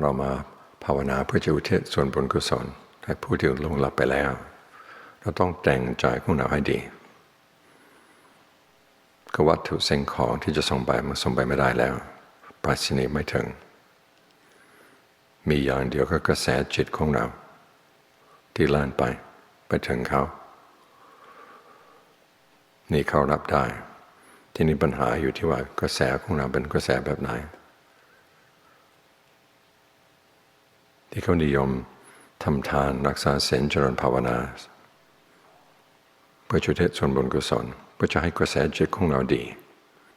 เรามาภาวนาเพื่อจะอุทิศส่วนบุญกุศลให้ผู้ที่ลงหลับไปแล้ว เราต้องแต่งใจของเราให้ดีก็วัตถุสิ่งของที่จะส่งไปมันส่งไปไม่ได้แล้วปราชนีไม่ถึง มีอย่างเดียวก็กระแสจิตของเรา ที่ล่านไปไปถึงเขา นี่เขารับได้ ที่นี่ปัญหาอยู่ที่ว่ากระแสของเราเป็นกระแสแบบไหน ที่เขานิยมทำทานรักษาศีลเจริญภาวนา เพื่อจุดเทศส่วนบุญกุศลเพื่อจะให้กระแสจิตของเราดี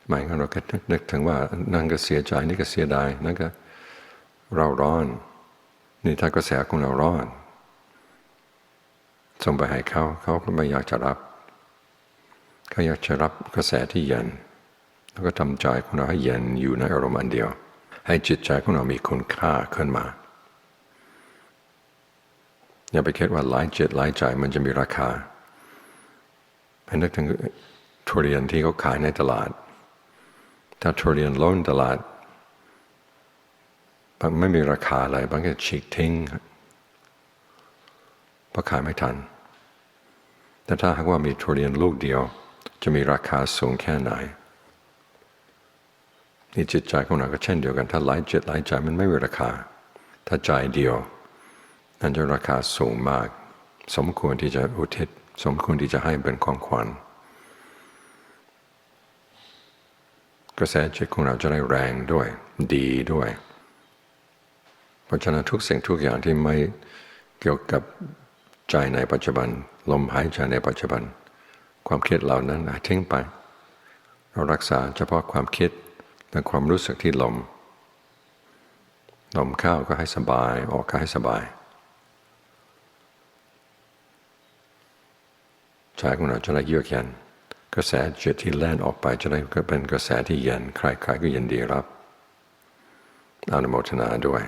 ไม่งั้นเราก็นึกถึงว่านั่นก็เสียใจนี่ก็เสียดายนั่นก็เราร้อน นี่ถ้ากระแสของเราร้อนส่งไปให้เขาเขาก็ไม่อยากจะรับเขาอยากจะรับกระแสที่เย็นแล้วก็ทำใจของเราให้เย็นอยู่ในอารมณ์อันเดียว ให้จิตใจของเรามีคุณค่าขึ้นมา อย่าไปคิดว่าหลายจิตหลายใจมันจะมีราคาให้นึกถึงทุเรียนที่เขาขายในตลาด ถ้าทุเรียนล้นตลาดบางไม่มีราคาอะไรบางก็ฉีกทิ้งเพราะขายไม่ทัน แต่ถ้าหากว่ามีทุเรียนลูกเดียว จะมีราคาสูงแค่ไหนนี่จิตใจของเราก็เช่นเดียวกัน ถ้าหลายจิตหลายใจมันไม่มีราคา ถ้าใจเดียว นั่นจะราคาสูงมาก สมควรที่จะอุทิศ สมควรที่จะให้เป็นของขวัญ กระแสจิตของเราจะได้แรงด้วย ดีด้วย เพราะฉะนั้นทุกสิ่งทุกอย่างที่ไม่เกี่ยวกับใจในปัจจุบัน ลมหายใจในปัจจุบัน ความคิดเหล่านั้นทิ้งไป เรารักษาเฉพาะความคิดและความรู้สึกที่ลมลมเข้าก็ให้สบาย ออกก็ให้สบาย ใจของเราจะได้เยือกเย็นกระแสจิตที่แล่นออกไปจะได้ก็เป็นกระแสที่เย็นใครๆก็ยินดีรับอนุโมทนาด้วย